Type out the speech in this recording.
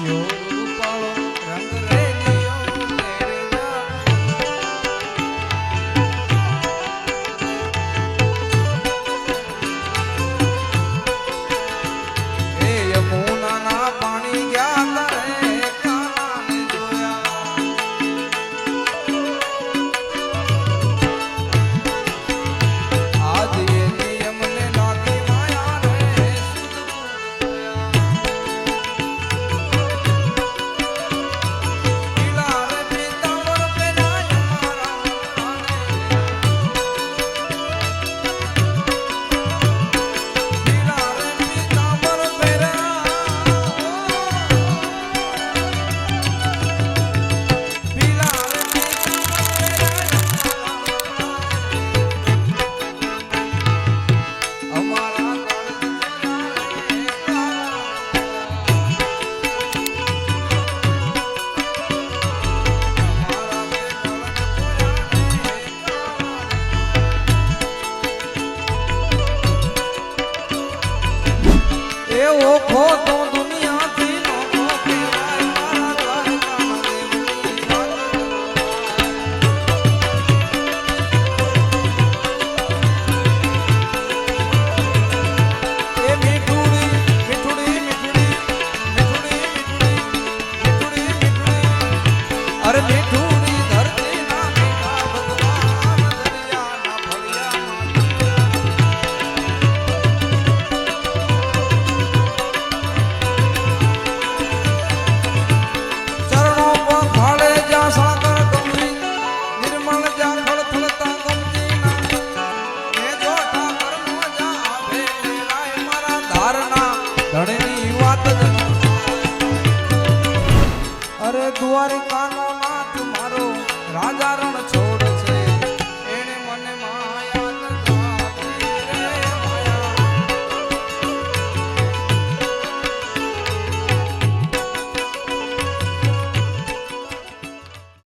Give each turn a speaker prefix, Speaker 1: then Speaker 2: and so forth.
Speaker 1: You. ઓખો હારના ધણની વાત અરે દ્વારિકાનો નાથ મારો રાજા રણ છોડ.